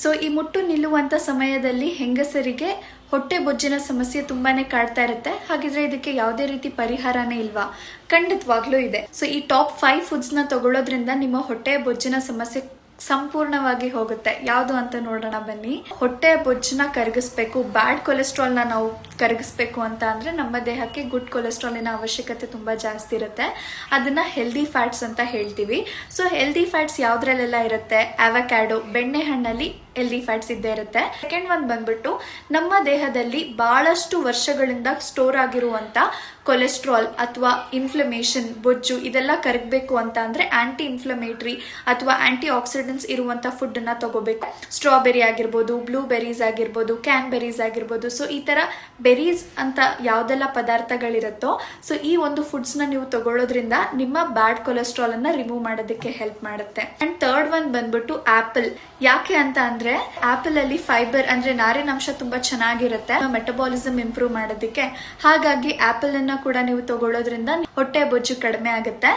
So ಈ ಮುಟ್ಟು ನಿಲ್ಲುವಂತ ಸಮಯದಲ್ಲಿ ಹೆಂಗಸರಿಗೆ ಹೊಟ್ಟೆ ಬೊಜ್ಜಿನ ಸಮಸ್ಯೆ ತುಂಬಾನೇ ಕಾಡ್ತಾ ಇರುತ್ತೆ. ಹಾಗಿದ್ರೆ ಇದಕ್ಕೆ ಯಾವುದೇ ರೀತಿ ಪರಿಹಾರನೇ ಇಲ್ವಾ? ಖಂಡಿತವಾಗ್ಲೂ ಇದೆ. ಸೊ ಈ ಟಾಪ್ ಫೈವ್ ಫುಡ್ಸ್ನ ತಗೊಳ್ಳೋದ್ರಿಂದ ನಿಮ್ಮ ಹೊಟ್ಟೆ ಬೊಜ್ಜಿನ ಸಮಸ್ಯೆ ಸಂಪೂರ್ಣವಾಗಿ ಹೋಗುತ್ತೆ. ಯಾವುದು ಅಂತ ನೋಡೋಣ ಬನ್ನಿ. ಹೊಟ್ಟೆ ಬೊಜ್ಜನ್ನ ಕರಗಿಸ್ಬೇಕು. ಬ್ಯಾಡ್ ಕೊಲೆಸ್ಟ್ರಾಲ್ನ ನಾವು ಕರಗಿಸ್ಬೇಕು ಅಂತ ಅಂದರೆ ನಮ್ಮ ದೇಹಕ್ಕೆ ಗುಡ್ ಕೊಲೆಸ್ಟ್ರಾಲಿನ ಅವಶ್ಯಕತೆ ತುಂಬಾ ಜಾಸ್ತಿ ಇರುತ್ತೆ. ಅದನ್ನ ಹೆಲ್ದಿ ಫ್ಯಾಟ್ಸ್ ಅಂತ ಹೇಳ್ತೀವಿ. ಸೊ ಹೆಲ್ದಿ ಫ್ಯಾಟ್ಸ್ ಯಾವುದ್ರಲ್ಲೆಲ್ಲ ಇರುತ್ತೆ? ಅವಕ್ಯಾಡೋ ಬೆಣ್ಣೆ ಹಣ್ಣಲ್ಲಿ ಹೆಲ್ದಿ ಫ್ಯಾಟ್ಸ್ ಇದ್ದೇ ಇರುತ್ತೆ. ಸೆಕೆಂಡ್ ಒನ್ ಬಂದ್ಬಿಟ್ಟು ನಮ್ಮ ದೇಹದಲ್ಲಿ ಬಹಳಷ್ಟು ವರ್ಷಗಳಿಂದ ಸ್ಟೋರ್ ಆಗಿರುವಂತ ಕೊಲೆಸ್ಟ್ರಾಲ್ ಅಥವಾ ಇನ್ಫ್ಲಮೇಷನ್ ಬೊಜ್ಜು ಇದೆಲ್ಲ ಕರಗಬೇಕು ಅಂತ ಅಂದರೆ ಆ್ಯಂಟಿ ಇನ್ಫ್ಲಮೇಟ್ರಿ ಅಥವಾ ಆ್ಯಂಟಿ ಆಕ್ಸಿಡೆಂಟ್ಸ್ ಇರುವಂಥ ಫುಡ್ಡನ್ನು ತೊಗೋಬೇಕು. ಸ್ಟ್ರಾಬೆರಿ ಆಗಿರ್ಬೋದು ಬ್ಲೂ ಬೆರೀಸ್ ಆಗಿರ್ಬೋದು ಕ್ಯಾನ್ ಬೆರೀಸ್ ಆಗಿರ್ಬೋದು. ಸೊ ಈ ಥರ ಬೆರೀಸ್ ಅಂತ ಯಾವುದೆಲ್ಲ ಪದಾರ್ಥಗಳಿರುತ್ತೋ ಸೊ ಈ ಒಂದು ಫುಡ್ಸ್ನ ನೀವು ತಗೊಳ್ಳೋದ್ರಿಂದ ನಿಮ್ಮ ಬ್ಯಾಡ್ ಕೊಲೆಸ್ಟ್ರಾಲನ್ನು ರಿಮೂವ್ ಮಾಡೋದಕ್ಕೆ ಹೆಲ್ಪ್ ಮಾಡುತ್ತೆ. ಆ್ಯಂಡ್ ಥರ್ಡ್ ಒನ್ ಬಂದ್ಬಿಟ್ಟು ಆ್ಯಪಲ್ ಯಾಕೆ ಅಂತ ಅಂದರೆ ಆ್ಯಪಲಲ್ಲಿ ಫೈಬರ್ ಅಂದರೆ ನಾರಿನಾಂಶ ತುಂಬ ಚೆನ್ನಾಗಿರುತ್ತೆ. ಮೆಟಬಾಲಿಸಮ್ ಇಂಪ್ರೂವ್ ಮಾಡೋದಕ್ಕೆ. ಹಾಗಾಗಿ ಆ್ಯಪಲನ್ನು ಕೂಡ ನೀವು ತಗೊಳ್ಳೋದ್ರಿಂದ ಹೊಟ್ಟೆ ಬೊಜ್ಜು ಕಡಿಮೆ ಆಗುತ್ತೆ.